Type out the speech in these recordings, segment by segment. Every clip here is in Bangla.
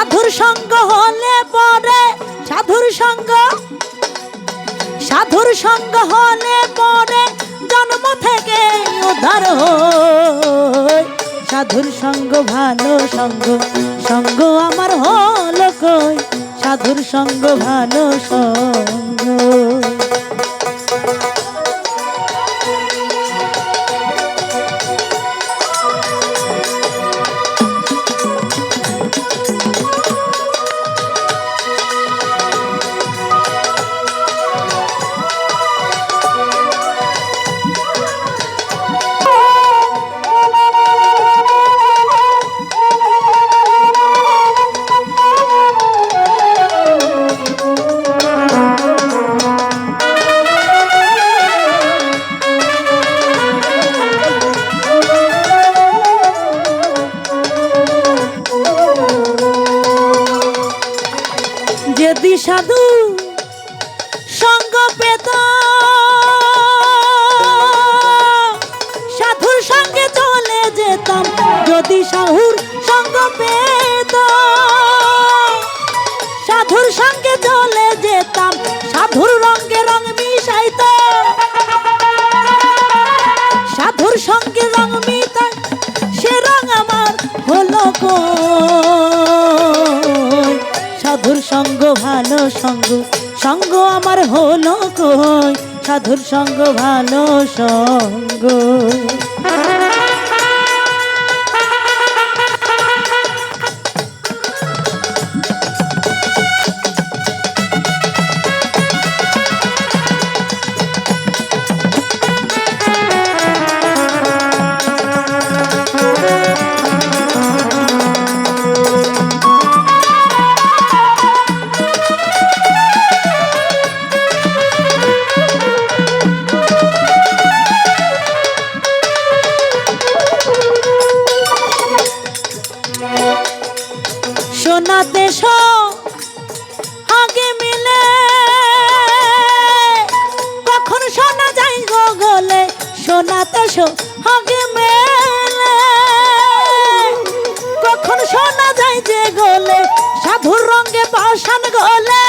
সাধুর সঙ্গ হলে পরে সাধুর সঙ্গ। সাধুর সঙ্গ হলে পরে জন্ম থেকে উদ্ধার সাধুর সঙ্গ ভালো সঙ্গ সঙ্গ আমার হল কই? সাধুর সঙ্গ ভালো সঙ্গ। যদি সাধু সঙ্গ পেত, সাধুর সঙ্গে চলে যেতাম। যদি সাহুর সঙ্গ পেত, সাধুর সঙ্গে চলে যেতাম। সাধুর রঙে রং মিশাইত, সাধুর সঙ্গে রং মিতাই সে রং আমার হলো সাধুর সঙ্গ ভালো সঙ্গ সঙ্গ আমার হলো কই? সাধুর সঙ্গ ভালো সঙ্গ। সোনাতে শো আগে মিলে। কখন শোনা যায় গো গলে সোনাতে শো আগে মেলে। কখন শোনা যায় যে গলে, সাধুর রঙে পাশান গলে।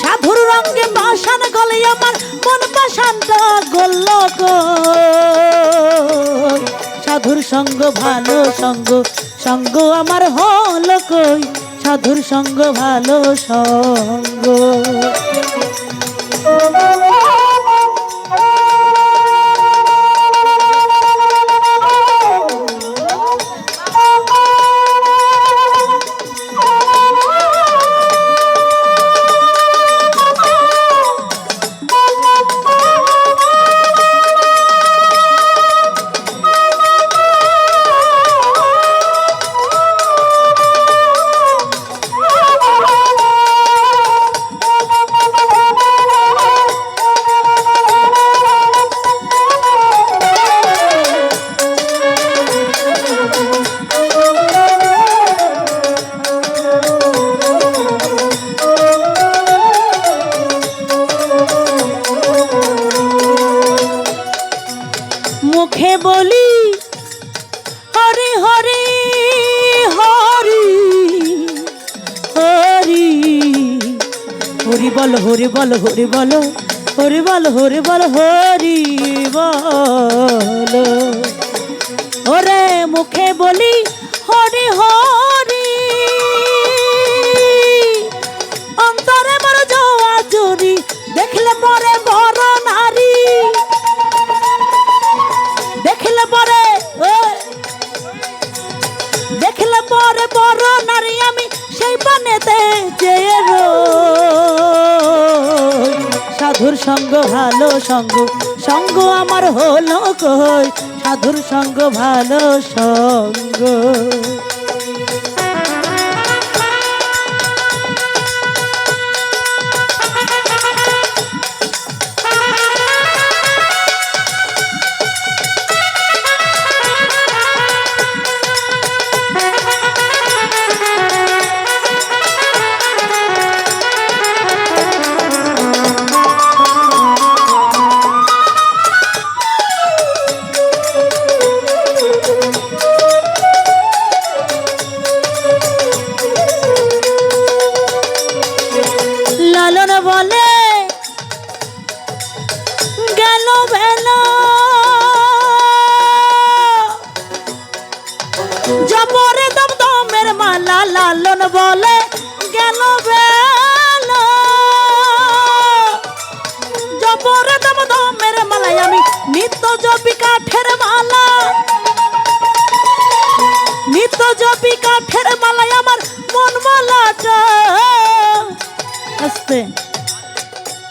সাধুর রঙে পাশান গলে, আমার মন পাশানটা গল্ল গো। সাধুর সঙ্গ ভালো সঙ্গ। সঙ্গ আমার হল কই? সাধুর সঙ্গ ভালো সঙ্গ। হরি, হরে, হরি হরি। হরি বল হরি বল হরি বল হরি বল হরি বল হরি বল। ওরে মুখে বলি সঙ্গ ভালো সঙ্গ সঙ্গ আমার হলো কই সাধুর সঙ্গ ভালো সঙ্গ বলে গেল মালাই আমি মালাই আমার আস্তে।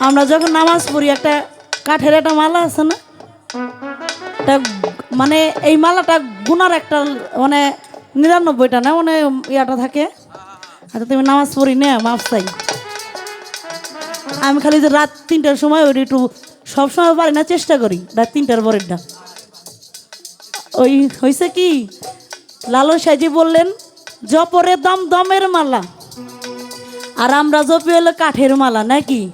আমরা যখন নামাজ পড়ি, একটা কাঠের একটা মালা আছে না? মানে এই মালাটা গুনার একটা মানে নিরানব্বইটা না? মানে ইয়াটা থাকে? আচ্ছা তুমি নামাজ পড়ি, না, মাফ চাই। আমি খালি যে রাত তিনটার সময় ওই একটু সবসময় পারি না, চেষ্টা করি, রাত তিনটার পরেরটা। ওই হয়েছে কি লালন সাইজি বললেন, জপরে দম দমের মালা, আর আমরা জপি হলো কাঠের মালা, নাকি?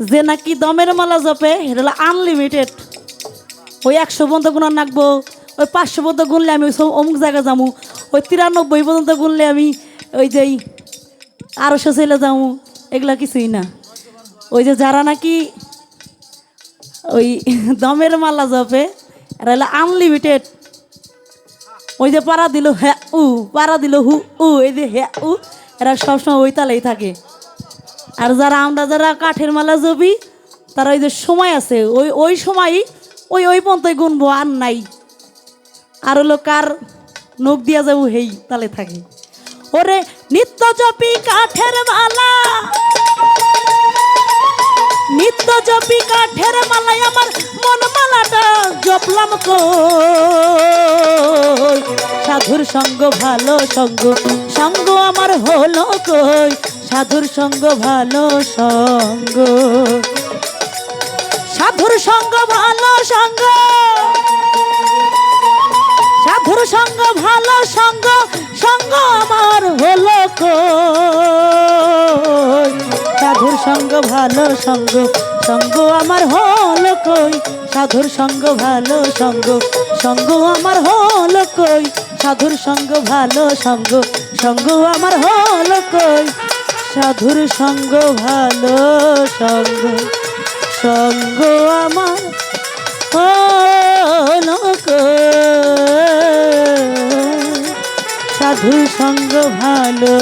যে নাকি দমের মালা জপে, সেটা হলো আনলিমিটেড ওই একশো পর্যন্ত গুণা নাকবো, ওই পাঁচশো পর্যন্ত গুনলে আমি ওই সব- অমুক জায়গায় যাব ওই তিরানব্বই পর্যন্ত গুনলে আমি ওই যে আড়াইশো ছেলে যাও, এগুলা কিছুই না। ওই যে যারা নাকি ওই দমের মালা জপে, এরা আনলিমিটেড ওই যে পাড়া দিল হ্যাঁ উ পাড়া দিল হু উ, এই যে হ্যাঁ উ, এরা সবসময় ওই তালেই থাকে। আর যারা আমরা যারা কাঠের মালা জবি তারা ওই যে সময় আছে, ওই ওই সময়ই ওই ওই পর্যন্তই গুনবো আর নাই। আর হলো কার নখ দিয়া যাব হেই তালে থাকে। ওরে নিত্য জপি কাঠের মালা। নিত্য জপি কাঠের মালাই আমার মন মালাটা জপলাম কই? সাধুর সঙ্গ, ভালো সঙ্গ সঙ্গ আমার হলো কই? সাধুর সঙ্গ, ভালো সঙ্গ। সাধুর সঙ্গ, ভালো সঙ্গ। ভালো সঙ্গ সঙ্গ আমার হল কই? সাধুর সঙ্গ ভালো সঙ্গ সঙ্গ আমার হল কই? সাধুর সঙ্গ ভালো সঙ্গ সঙ্গ আমার হল কই? সাধুর সঙ্গ ভালো সঙ্গ সঙ্গ আমার হলো কই? সাধু সঙ্গ ভালো